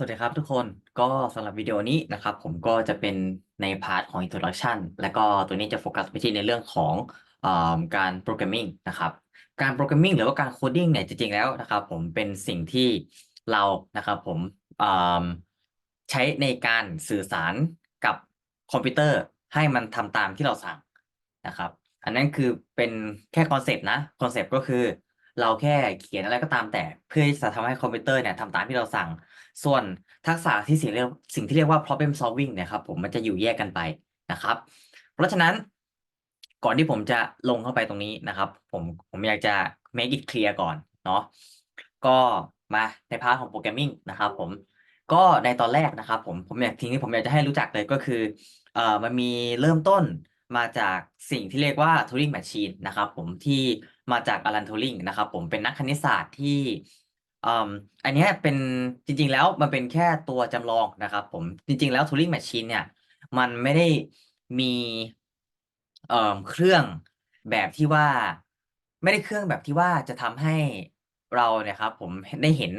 สวัสดีครับทุกคนก็สำหรับวิดีโอนี้นะครับ ผมก็จะเป็นในพาร์ทของ introduction และก็ตัวนี้จะโฟกัสไปที่ในเรื่องของอการโปรแกรมมิ่งนะครับ การโปรแกรมมิ่งหรือว่าการโคดดิ้งเนี่ยจริงๆแล้วนะครับ ผมเป็นสิ่งที่เรานะครับผมใช้ในการสื่อสารกับคอมพิวเตอร์ให้มันทำตามที่เราสั่งนะครับ อันนั้นคือเป็นแค่คอนเซปต์นะคอนเซปต์ก็คือ เราแค่เขียนอะไรก็ตามแต่ เพื่อที่จะทำให้คอมพิวเตอร์เนี่ยทำตามที่เราสั่ง ส่วนทักษะที่สิ่งเรียกสิ่งที่เรียกว่า problem solving เนี่ยครับผมมันจะอยู่แยกกันไปนะครับ เพราะฉะนั้นก่อนที่ผมจะลงเข้าไปตรงนี้นะครับ ผมผมอยากจะ make it clear ก่อนเนาะก็มาในพาร์ทของโปรแกรมมิ่งนะครับผมก็ในตอนแรกนะครับผมผมอยากทีนี้ผมอยากจะให้รู้จักเลยก็คือเอ่อมันมีเริ่มต้นมาจากสิ่งที่เรียกว่า Turing Machine นะครับผมที่ มาจากอลันทูริงนะครับผมเป็นนักคณิตศาสตร์ที่อืมอันนี้เป็นจริง ๆ แล้วมันเป็นแค่ตัวจำลองนะครับ ผมจริง ๆ แล้ว Turing Machine เนี่ย มันไม่ได้มีเครื่องแบบที่ว่า ไม่ได้เครื่องแบบที่ว่าจะทำให้เราเนี่ยครับ ผมได้เห็น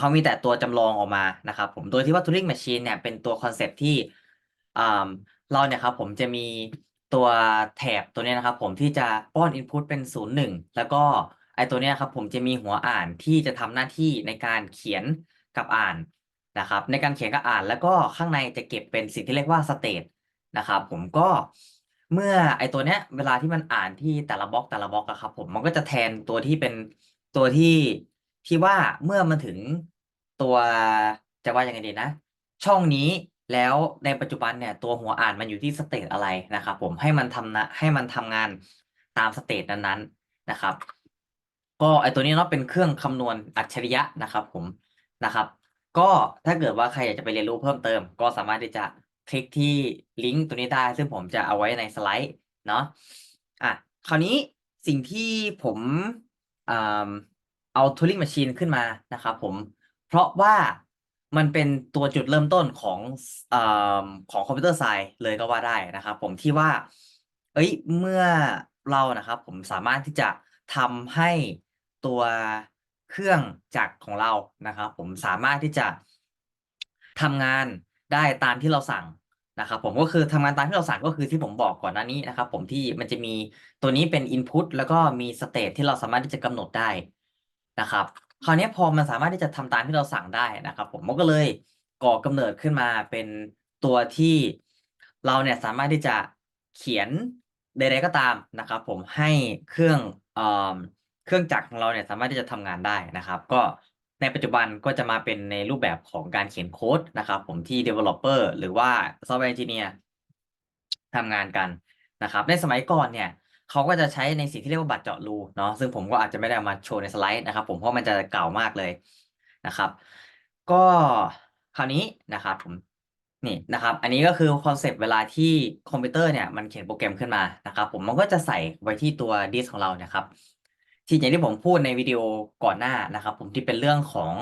เขามีแต่ตัวจำลองออกมานะครับ ผมโดยที่ว่า Turing Machine เนี่ยเป็นตัวคอนเซปที่อ่าเราเนี่ยครับ ผมจะมี ตัวแถบตัวเนี้ยนะครับผมที่จะป้อน Input เป็นศูนย์หนึ่งแล้วก็ไอตัวเนี้ยครับผมจะมีหัวอ่านที่จะทำหน้าที่ในการเขียนกับอ่านนะครับ ในการเขียนกับอ่าน แล้วก็ข้างในจะเก็บเป็นสิ่งที่เรียกว่า state นะครับผมก็เมื่อไอตัวเนี้ยเวลาที่มันอ่านที่แต่ละบล็อกแต่ละบล็อกอะครับผมมันก็จะแทนตัวที่เป็นตัวที่ที่ว่าเมื่อมันถึงตัวจะว่ายังไงดีนะ ช่องนี้ แล้วในปัจจุบันเนี่ยตัวหัวอ่านมันอยู่ที่สเตตอะไรนะครับผมให้มันทำนะให้มันทำงานตามสเตตนั้นๆนะครับ ก็ไอตัวนี้เนาะเป็นเครื่องคำนวณอัจฉริยะนะครับผมนะครับ ก็ถ้าเกิดว่าใครอยากจะไปเรียนรู้เพิ่มเติม ก็สามารถที่จะคลิกที่ลิงก์ตัวนี้ได้ ซึ่งผมจะเอาไว้ในสไลด์เนาะอะคราวนี้สิ่งที่ผมอ่าเอา Turing Machine ขึ้นมานะครับผมเพราะว่า มันเป็นตัวจุดเริ่มต้นของอของคอมพิวเตอร์ไซน์เลยก็ว่าได้นะครับ ผมที่ว่า เอ้ยเมื่อเรานะครับ ผมสามารถที่จะทำให้ตัวเครื่องจักรของเรานะครับ ผมสามารถที่จะทำงานได้ตามที่เราสั่งนะครับผมก็คือทำงานตามที่เราสั่งก็คือที่ผมบอกก่อนหน้านี้นะครับ ผมที่มันจะมีตัวนี้เป็น input แล้วก็มี state ที่เราสามารถที่จะกำหนดได้นะครับ คราวนี้พอมันสามารถที่จะทำตามที่เราสั่งได้นะครับ ผมมันก็เลยก่อกำเนิดขึ้นมาเป็นตัวที่เราเนี่ยสามารถที่จะเขียนใดๆก็ตามนะครับ ผมให้เครื่องเอ่อเครื่องจักรของเราเนี่ยสามารถที่จะทำงานได้นะครับ ก็ในปัจจุบันก็จะมาเป็นในรูปแบบของการเขียนโค้ดนะครับ ผมที่ developer หรือว่า software engineer ทำงานกันนะครับ ในสมัยก่อนเนี่ย เขาก็จะใช้ในสิ่งที่เรียกว่าบัตรเจาะรูเนาะซึ่งผมก็อาจจะไม่ได้ามาโชว์ในสไลด์นะครับ ผมเพราะมันจะเก่ามากเลยนะครับ ก็คราวนี้นะครับผมนี่นะครับ อันนี้ก็คือคอนเซปต์เวลาที่คอมพิวเตอร์เนี่ยมันเขียนโปรแกรมขึ้นมานะครับ ผมมันก็จะใส่ไว้ที่ตัวดิสของเราเนี่ยครับ ที่อย่างที่ผมพูดในวิดีโอก่อนหน้านะครับ ผมที่เป็นเรื่องของ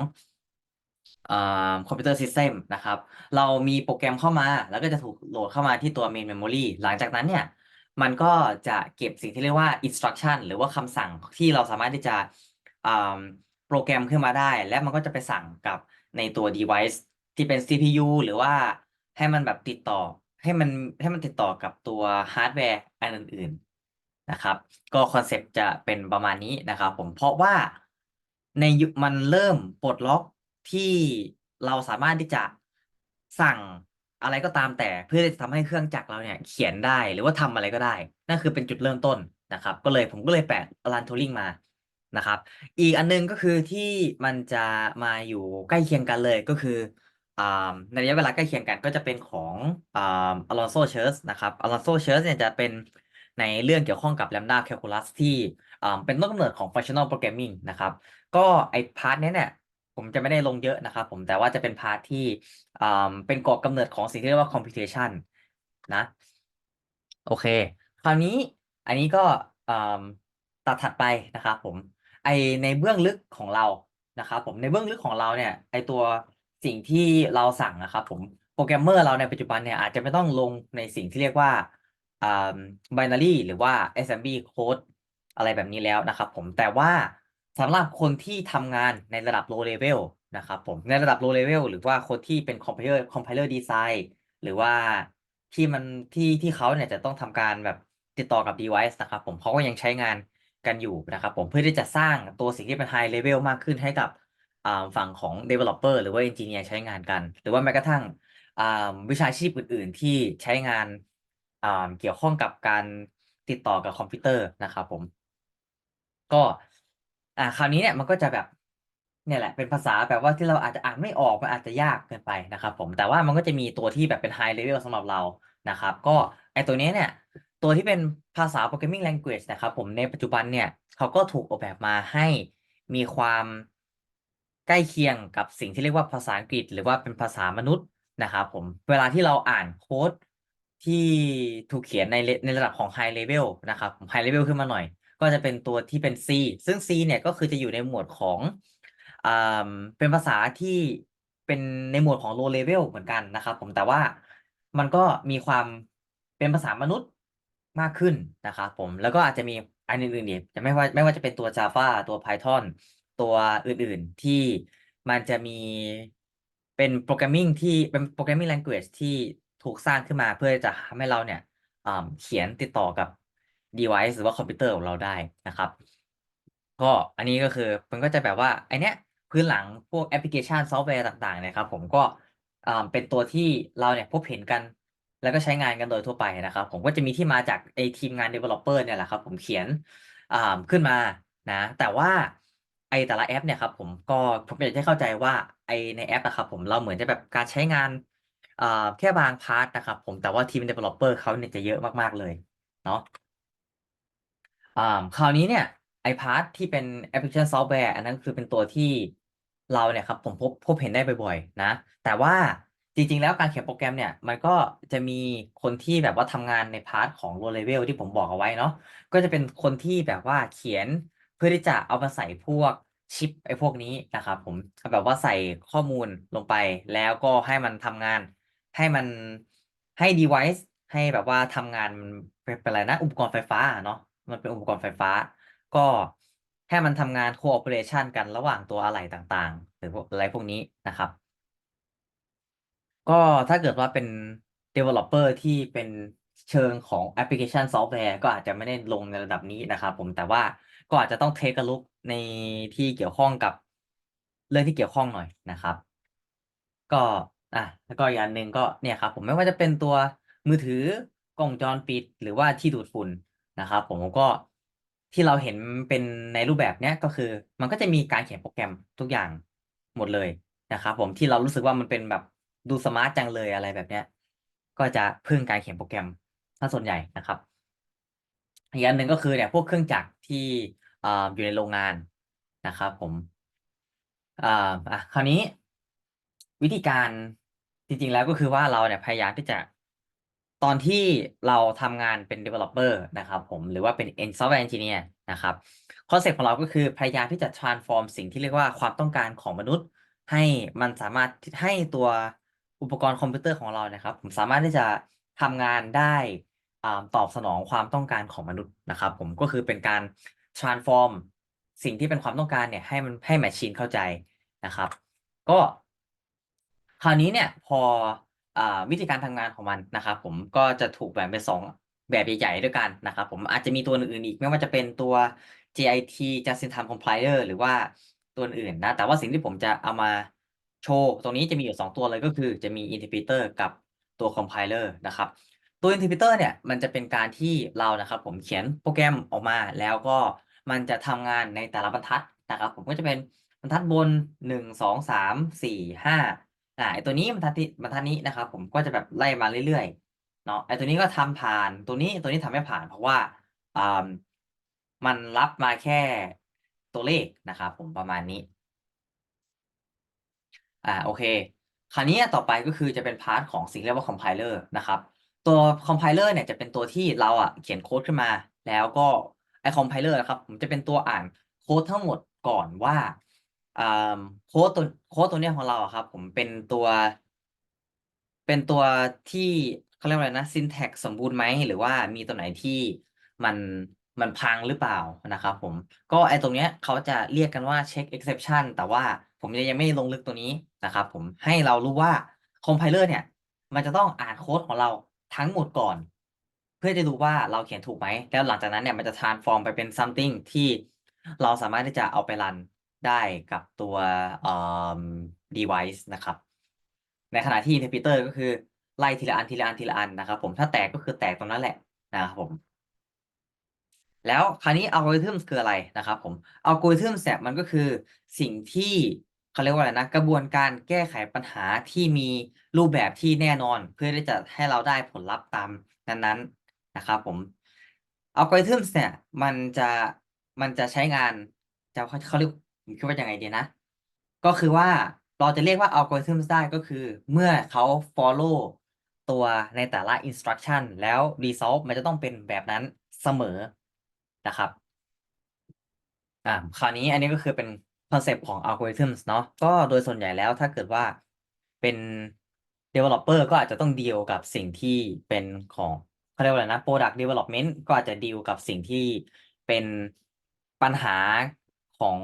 คอมพิวเตอร์ซิสเต็มนะครับ เรามีโปรแกรมเข้ามา แล้วก็จะถูกโหลดเข้ามาที่ตัว main memory หลังจากนั้นเนี่ย มันก็จะเก็บสิ่งที่เรียกว่า instruction หรือว่าคำสั่งที่เราสามารถที่จะโปรแกรมขึ้นมาได้ และมันก็จะไปสั่งกับในตัว device ที่เป็น CPU หรือว่าให้มันแบบติดต่อ ให้มันให้มันติดต่อกับตัวฮาร์ดแวร์อันอื่นๆนะครับ ก็คอนเซปต์จะเป็นประมาณนี้นะครับผมเพราะว่าในยุคมันเริ่มปลดล็อกที่เราสามารถที่จะสั่ง อะไรก็ตามแต่เพื่อจะทำให้เครื่องจักรเราเนี่ยเขียนได้หรือว่าทำอะไรก็ได้ นั่นคือเป็นจุดเริ่มต้นนะครับ ก็เลยผมก็เลยแปะอลันทูริงมานะครับ อีกอันนึงก็คือที่มันจะมาอยู่ใกล้เคียงกันเลยก็คือในระยะเวลาใกล้เคียงกันก็จะเป็นของอลอนโซเชิร์สนะครับอลอนโซเชิร์สเนี่ยจะเป็นในเรื่องเกี่ยวข้องกับ Lambda Calculus ที่เป็นต้นกำเนิดของ Functional Programming นะครับ ก็ไอพาร์ทนี้เนี่ย ผมจะไม่ได้ลงเยอะนะครับผมแต่ว่าจะเป็นพาร์ทที่เป็นก่อกำเนิดของสิ่งที่เรียกว่า computation นะ โอเค คราวนี้อันนี้ก็ตัดถัดไปนะครับผมไอในเบื้องลึกของเรานะครับผมในเบื้องลึกของเราเนี่ยไอตัวสิ่งที่เราสั่งนะครับผมโปรแกรมเมอร์เราในปัจจุบันเนี่ยอาจจะไม่ต้องลงในสิ่งที่เรียกว่า binary หรือว่า assembly code อะไรแบบนี้แล้วนะครับผมแต่ว่า สำหรับคนที่ทำงานในระดับ low level นะครับผม ในระดับ low level หรือว่าคนที่เป็น compiler compiler design หรือว่าที่มันที่ที่เขาเนี่ยจะต้องทำการแบบติดต่อกับ device นะครับผมเขาก็ยังใช้งานกันอยู่นะครับผมเพื่อที่จะสร้างตัวสิ่งที่เป็น high level มากขึ้นให้กับฝั่งของ developer หรือว่า engineer ใช้งานกัน หรือว่าแม้กระทั่งวิชาชีพอื่น ๆ ที่ใช้งานเกี่ยวข้องกับการติดต่อกับคอมพิวเตอร์นะครับผม ก็ อ่า คราวนี้เนี่ยมันก็จะแบบ เนี่ยแหละ เป็นภาษาแบบว่าที่เราอาจจะอ่านไม่ออก มันอาจจะยากเกินไปนะครับผม แต่ว่ามันก็จะมีตัวที่แบบเป็น high level สำหรับเรานะครับ ก็ไอตัวนี้เนี่ย ตัวที่เป็นภาษา programming language นะครับผมในปัจจุบันเนี่ยเขาก็ถูกออกแบบมาให้มีความใกล้เคียงกับสิ่งที่เรียกว่าภาษาอังกฤษ หรือว่าเป็นภาษามนุษย์นะครับผมเวลาที่เราอ่านโค้ดที่ถูกเขียนในในระดับของ high level นะครับผม high level ขึ้นมาหน่อย ก็จะเป็นตัวที่เป็น C ซึ่ง C เนี่ยก็คือจะอยู่ในหมวดของอ่าเป็นภาษาที่เป็นในหมวดของ low level เหมือนกันนะครับ ผมแต่ว่ามันก็มีความเป็นภาษามนุษย์มากขึ้นนะครับผมแล้วก็อาจจะมีอันอื่นๆอีกจะไม่ว่าไม่ว่าจะเป็นตัว Java ตัว Python ตัวอื่นๆที่มันจะมีเป็นโปรแกรมมิ่งที่เป็นโปรแกรมมิ่ง language ที่ถูกสร้างขึ้นมาเพื่อจะทำให้เราเนี่ยเขียนติดต่อกับ device หรือว่าคอมพิวเตอร์ของเราได้นะครับ ก็อันนี้ก็คือมันก็จะแบบว่าไอเนี้ยพื้นหลังพวกแอปพลิเคชันซอฟต์แวร์ต่างๆเนะครับ ผมก็อ่าเป็นตัวที่เราเนี่ยพบเห็นกัน แล้วก็ใช้งานกันโดยทั่วไปนะครับ ผมก็จะมีที่มาจากไอทีมงาน developer เนี่ยแหละครับ ผมเขียนอ่าขึ้นมานะ แต่ว่าไอแต่ละแอปเนี่ยครับผมก็ผมอยากให้เข้าใจว่าไอในแอปนะครับผมเราเหมือนจะแบบการใช้งานอ่าแค่บางพาร์ทนะครับผมแต่ว่าทีม developer เขาเนี่ยจะเยอะมากๆเลยเนาะ อ่าคราวนี้เนี่ยไอพาร์ทที่เป็นแอปพลิเคชันซอฟต์แวร์อันนั้นคือเป็นตัวที่เราเนี่ยครับผมพบพบเห็นได้บ่อยๆนะ แต่ว่าจริงๆ แล้วการเขียนโปรแกรมเนี่ย มันก็จะมีคนที่แบบว่าทำงานในพาร์ทของ low level ที่ผมบอกเอาไว้เนาะก็จะเป็นคนที่แบบว่าเขียนเพื่อที่จะเอามาใส่พวกชิปไอ้พวกนี้นะครับผมแบบว่าใส่ข้อมูลลงไป แล้วก็ให้มันทำงาน ให้มันให้ device ให้แบบว่าทำงานมันเป็นอะไรนะอุปกรณ์ไฟฟ้าเนาะ มันเป็นอุปกรณ์ไฟฟ้า ก็ให้มันทำงาน cooperation กันระหว่างตัวอะไหล่ต่างๆ หรืออะไรพวกนี้นะครับ ก็ถ้าเกิดว่าเป็น developer ที่เป็นเชิงของแอปพลิเคชันซอฟต์แวร์ก็อาจจะไม่ได้ลงในระดับนี้นะครับผมแต่ว่าก็อาจจะต้องเทคลุกในที่เกี่ยวข้องกับเรื่องที่เกี่ยวข้องหน่อยนะครับ ก็อะแล้วก็อีกอันหนึ่งก็เนี่ยครับผมไม่ว่าจะเป็นตัวมือถือกล้องวงจรปิด หรือว่าที่ดูดฝุ่น นะครับผมก็ที่เราเห็นเป็นในรูปแบบเนี้ยก็คือ มันก็จะมีการเขียนโปรแกรมทุกอย่างหมดเลยนะครับผมที่เรารู้สึกว่ามันเป็นแบบดูสมาร์ทจังเลยอะไรแบบเนี้ย ก็จะพึ่งการเขียนโปรแกรมถ้าส่วนใหญ่นะครับอีกอันหนึ่งก็คือเนี่ยพวกเครื่องจักรที่ออยู่ในโรงงานนะครับผมอ่าอะคราวนี้วิธีการจริงๆแล้วก็คือว่าเราเนี่ยพยายามที่จะ ตอนที่เราทำงานเป็น developer นะครับผมหรือว่าเป็น software engineer นะครับคอนเซ็ปต์ของเราก็คือพยายามที่จะ transform สิ่งที่เรียกว่าความต้องการของมนุษย์ ให้มันสามารถให้ตัวอุปกรณ์คอมพิวเตอร์ของเรานะครับ ผมสามารถที่จะทำงานได้อ่าตอบสนองความต้องการของมนุษย์นะครับ ผมก็คือเป็นการ transform สิ่งที่เป็นความต้องการเนี่ยให้มันให้แมชชีนเข้าใจนะครับ ก็คราวนี้เนี่ยพอ อ่าวิธีการทำงานของมันนะครับ ผมก็จะถูกแบ่งเป็นสองแบบใหญ่ๆด้วยกันนะครับ ผมอาจจะมีตัวอื่นๆอีกไม่ว่าจะเป็นตัว JIT Just in Time Compiler หรือว่าตัวอื่นนะ แต่ว่าสิ่งที่ผมจะเอามาโชว์ตรงนี้จะมีอยู่ 2 ตัวเลยก็คือจะมี interpreter กับตัว compiler นะครับ ตัว interpreter เนี่ยมันจะเป็นการที่เรานะครับ ผมเขียนโปรแกรมออกมา แล้วก็มันจะทำงานในแต่ละบรรทัดนะครับ ผมก็จะเป็นบรรทัดบนหนึ่งสองสามสี่ห้า อ่าไอตัวนี้บรรทัดที่บรรทัดนี้นะครับ ผมก็จะแบบไล่มาเรื่อยๆเนาะไอตัวนี้ก็ทำผ่านตัวนี้ตัวนี้ทำไม่ผ่านเพราะว่าอ่ามันรับมาแค่ตัวเลขนะครับผมประมาณนี้ อ่าโอเค คราวนี้ต่อไปก็คือจะเป็นพาร์ทของสิ่งเรียกว่าคอมไพเลอร์นะครับ ตัวคอมไพเลอร์เนี่ยจะเป็นตัวที่เราอะเขียนโค้ดขึ้นมา แล้วก็ไอคอมไพเลอร์นะครับผมจะเป็นตัวอ่านโค้ดทั้งหมดก่อนว่า อ่าโค้ดตัวโค้ดตัวเนี้ยของเราอะครับ ผมเป็นตัว เป็นตัวที่เขาเรียกว่าอะไรนะ syntax สมบูรณ์ไหมหรือว่ามีตัวไหนที่มันมันพังหรือเปล่านะครับผมก็ไอตรงเนี้ยเขาจะเรียกกันว่า check exception แต่ว่าผมยังไม่ลงลึกตัวนี้นะครับผมให้เรารู้ว่าคอมไพเลอร์เนี่ย มันจะต้องอ่านโค้ดของเราทั้งหมดก่อน เพื่อจะดูว่าเราเขียนถูกไหมแล้วหลังจากนั้นเนี่ยมันจะ transform ไปเป็น something ที่เราสามารถที่จะเอาไปรัน ได้กับตัวเอ่อ device นะครับ ในขณะที่ interpreter ก็คือไล่ทีละอันทีละอันทีละอันนะครับ ผมถ้าแตกก็คือแตกตรงนั้นแหละนะครับผม แล้วคราวนี้อัลกอริทึมคืออะไรนะครับ ผมอัลกอริทึมเนี่ยมันก็คือสิ่งที่เขาเรียกว่าอะไรนะกระบวนการแก้ไขปัญหาที่มีรูปแบบที่แน่นอน เพื่อที่จะให้เราได้ผลลัพธ์ตามนั้นๆนะครับ ผมอัลกอริทึมเนี่ยมันจะมันจะใช้งานจะเขาเขาเรียก ผมคิดว่ายังไงดีนะ ก็คือว่าเราจะเรียกว่าอัลกอริทึมได้ก็คือ เมื่อเขา follow ตัวในแต่ละ instruction แล้ว result มันจะต้องเป็นแบบนั้นเสมอนะครับอ่าคราวนี้อันนี้ก็คือเป็นคอนเซปต์ของอัลกอริทึมเนาะก็โดยส่วนใหญ่แล้วถ้าเกิดว่าเป็น developer ก็อาจจะต้องดีลกับสิ่งที่เป็นของเขาเรียกว่าอะไรนะ product development ก็อาจจะดีลกับสิ่งที่เป็นปัญหา ของ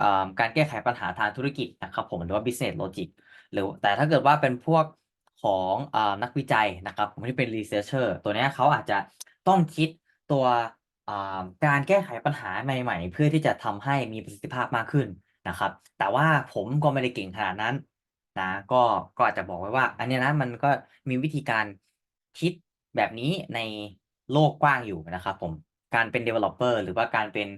อการแก้ไขปัญหาทางธุรกิจนะครับผมหรือว่า business logic หรือแต่ถ้าเกิดว่าเป็นพวกของอนักวิจัยนะครับผมที่เป็น researcher ตัวนี้เขาอาจจะต้องคิดตัวการแก้ไขปัญหาใหม่ ๆ เพื่อที่จะทำให้มีประสิทธิภาพมากขึ้นนะครับ แต่ว่าผมก็ไม่ได้เก่งขนาดนั้นนะก็ก็อาจจะบอกไว้ว่า อันนี้นะมันก็มีวิธีการคิดแบบนี้ในโลกกว้างอยู่นะครับผมการเป็น developer หรือว่าการเป็น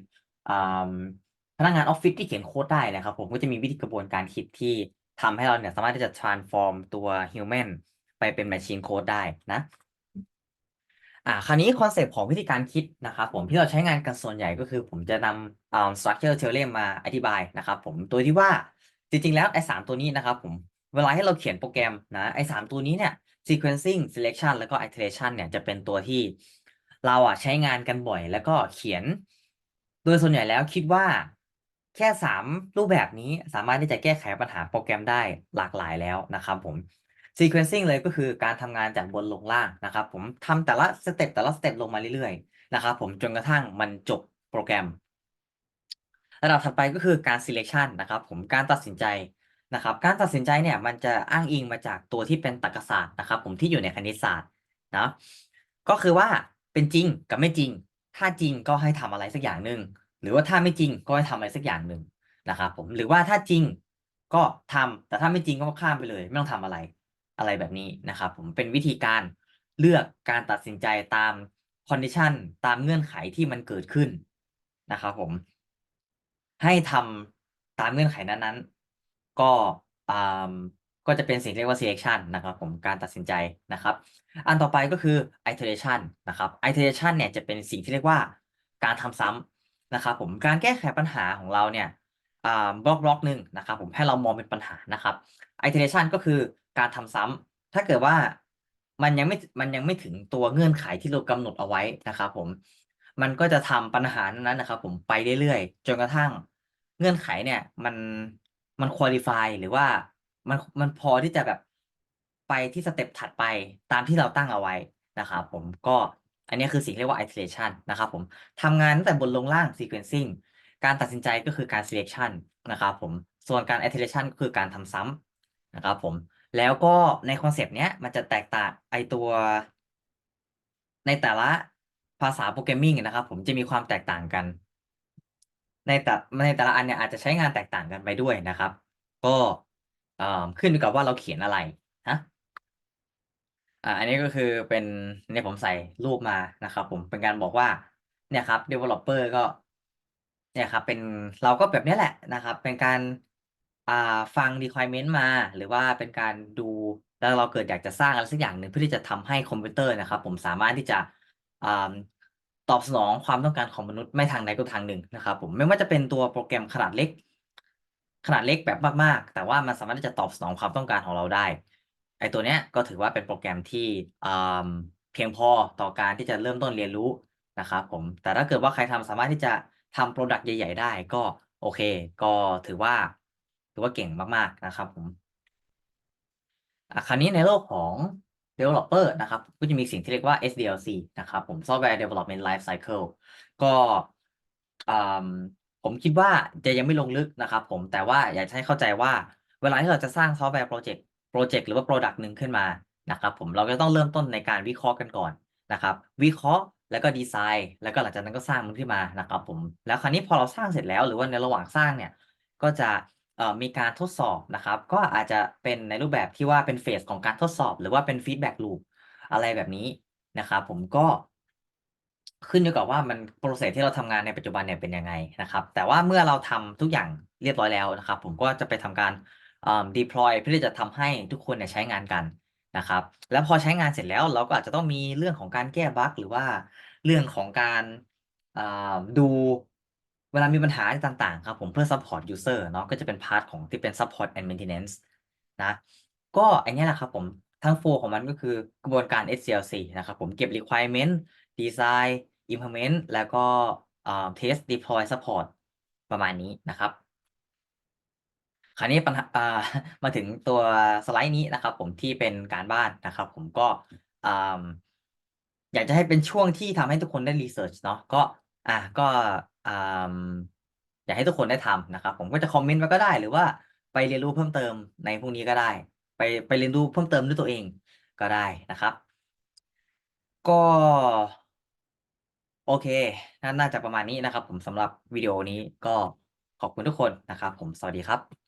นักงานออฟฟิศที่เขียนโค้ดได้นะครับผมก็จะมีวิธีกระบวนการคิดที่ทำให้เราเนี่ยสามารถที่จะ transform ตัว human ไปเป็น machine code ได้นะอ่าคราวนี้คอนเซปต์ของวิธีการคิดนะครับผมที่เราใช้งานกันส่วนใหญ่ก็คือ ผมจะนำอ่า structure theorem มาอธิบายนะครับผมโดยที่ว่าจริงๆ แล้วไอ้สามตัวนี้นะครับผมเวลาให้เราเขียนโปรแกรมนะไอ้สามตัวนี้เนี่ย sequencing selection แล้วก็ iteration เนี่ยจะเป็นตัวที่เราอะใช้งานกันบ่อย แล้วก็เขียน โดยส่วนใหญ่แล้วคิดว่า แค่สามรูปแบบนี้สามารถที่จะแก้ไขปัญหาโปรแกรมได้หลากหลายแล้วนะครับผม sequencing เลยก็คือการทำงานจากบนลงล่างนะครับผมทำแต่ละสเต็ปแต่ละสเต็ปลงมาเรื่อยๆนะครับผมจนกระทั่งมันจบโปรแกรม ระดับถัดไปก็คือการ selection นะครับผมการตัดสินใจนะครับการตัดสินใจเนี่ยมันจะอ้างอิงมาจากตัวที่เป็นตรรกศาสตร์นะครับผมที่อยู่ในคณิตศาสตร์นะก็คือว่าเป็นจริงกับไม่จริง ถ้าจริงก็ให้ทำอะไรสักอย่างหนึ่ง หรือว่าถ้าไม่จริงก็ให้ทำอะไรสักอย่างหนึ่งนะครับผมหรือว่าถ้าจริงก็ทำแต่ถ้าไม่จริงก็ข้ามไปเลย ไม่ต้องทำอะไรอะไรแบบนี้นะครับผมเป็นวิธีการเลือกการตัดสินใจตามคอนดิชันตามเงื่อนไขที่มันเกิดขึ้นนะครับผม ให้ทำตามเงื่อนไขนั้นๆ ก็อ่าก็จะเป็นสิ่งเรียกว่า selection นะครับผมการตัดสินใจนะครับ อันต่อไปก็คือ iteration นะครับ iteration เนี่ยจะเป็นสิ่งที่เรียกว่าการทำซ้ำ นะครับผมการแก้ไขปัญหาของเราเนี่ยบล็อกบล็อกหนึ่งนะครับผมให้เรามองเป็นปัญหานะครับ iteration ก็คือการทำซ้ำถ้าเกิดว่ามันยังไม่มันยังไม่ถึงตัวเงื่อนไขที่เรากำหนดเอาไว้นะครับผมมันก็จะทำปัญหานั้นนะครับ ผมไปเรื่อยๆจนกระทั่งเงื่อนไขเนี่ยมันมันคุริฟายหรือว่ามันมันพอที่จะแบบไปที่สเต็ปถัดไปตามที่เราตั้งเอาไว้นะครับผมก็ อันนี้คือสิ่งเรียกว่า iteration นะครับผมทำงานตั้งแต่บนลงล่าง sequencing การตัดสินใจก็คือการ selection นะครับผมส่วนการ iteration ก็คือการทำซ้ำนะครับผมแล้วก็ในคอนเซปต์เนี้ยมันจะแตกต่างไอตัว ในแต่ละภาษาโปรแกรมมิ่งนะครับผมจะมีความแตกต่างกัน ในแต่ในแต่ละอันเนี่ยอาจจะใช้งานแตกต่างกันไปด้วยนะครับ ก็ขึ้นอยู่กับว่าเราเขียนอะไร อ่า อันนี้ก็คือเป็นเนี่ยผมใส่รูปมานะครับผมเป็นการบอกว่า เนี่ยครับ developer ก็ เนี่ยครับ เป็นเราก็แบบนี้แหละนะครับ เป็นการอ่าฟัง requirement มา หรือว่าเป็นการดูแล้วเราเกิดอยากจะสร้างอะไรสักอย่างหนึ่งเพื่อที่จะทำให้คอมพิวเตอร์นะครับ ผมสามารถที่จะอ่าตอบสนองความต้องการของมนุษย์ไม่ทางใดก็ทางหนึ่งนะครับ ผมไม่ว่าจะเป็นตัวโปรแกรมขนาดเล็ก ขนาดเล็กแบบมากๆ แต่ว่ามันสามารถที่จะตอบสนองความต้องการของเราได้ ไอตัวเนี้ยก็ถือว่าเป็นโปรแกรมที่เพียงพอต่อการที่จะเริ่มต้นเรียนรู้นะครับผม แต่ถ้าเกิดว่าใครทำสามารถที่จะทำโปรดักต์ใหญ่ ๆ ได้ก็โอเค ก็ถือว่า ถือว่าเก่งมากๆนะครับผมคราวนี้ในโลกของ developer นะครับ ก็จะมีสิ่งที่เรียกว่า SDLC นะครับผม Software Development Life Cycle ก็ผมคิดว่าจะยังไม่ลงลึกนะครับผมแต่ว่าอยากให้เข้าใจว่าเวลาที่เราจะสร้างซอฟต์แวร์โปรเจกต์ โปรเจกต์หรือว่าโปรดักต์หนึ่งขึ้นมานะครับผมเราก็ต้องเริ่มต้นในการวิเคราะห์กันก่อนนะครับ วิเคราะห์แล้วก็ดีไซน์ แล้วก็หลังจากนั้นก็สร้างมันขึ้นมานะครับผมแล้วคราวนี้พอเราสร้างเสร็จแล้วหรือว่าในระหว่างสร้างเนี่ยก็จะมีการทดสอบนะครับ ก็อาจจะเป็นในรูปแบบที่ว่าเป็นเฟสของการทดสอบ หรือว่าเป็นฟีดแบ็กลูปอะไรแบบนี้นะครับผมก็ขึ้นอยู่กับว่ามันโปรเซสที่เราทำงานในปัจจุบันเนี่ยเป็นยังไงนะครับ แต่ว่าเมื่อเราทำทุกอย่างเรียบร้อยแล้วนะครับ ผมก็จะไปทำการ deploy เพื่อที่จะทำให้ทุกคนเนี่ยใช้งานกันนะครับ แล้วพอใช้งานเสร็จแล้วเราก็อาจจะต้องมีเรื่องของการแก้บั๊กหรือว่าเรื่องของการอ่าดูเวลามีปัญหาต่างๆ ครับผมเพื่อ support user เนาะก็จะเป็นพาร์ทของที่เป็น support and maintenance นะก็อันนี้แหละครับผมทั้งโฟของมันก็คือกระบวนการ SDLC นะครับผมเก็บ requirement design implement แล้วก็อ่า test deploy support ประมาณนี้นะครับ คราวนี้ปัญหาอ่ามาถึงตัวสไลด์นี้นะครับ ผมที่เป็นการบ้านนะครับ ผมก็อ่าอยากจะให้เป็นช่วงที่ทำให้ทุกคนได้รีเสิร์ชเนาะก็อะก็อ่าอยากให้ทุกคนได้ทำนะครับ ผมก็จะคอมเมนต์ไว้ก็ได้ หรือว่าไปเรียนรู้เพิ่มเติมในพวกนี้ก็ได้ ไปไปเรียนรู้เพิ่มเติมด้วยตัวเองก็ได้นะครับ ก็โอเคน่าจะประมาณนี้นะครับ ผมสำหรับวิดีโอนี้ก็ขอบคุณทุกคนนะครับ ผมสวัสดีครับ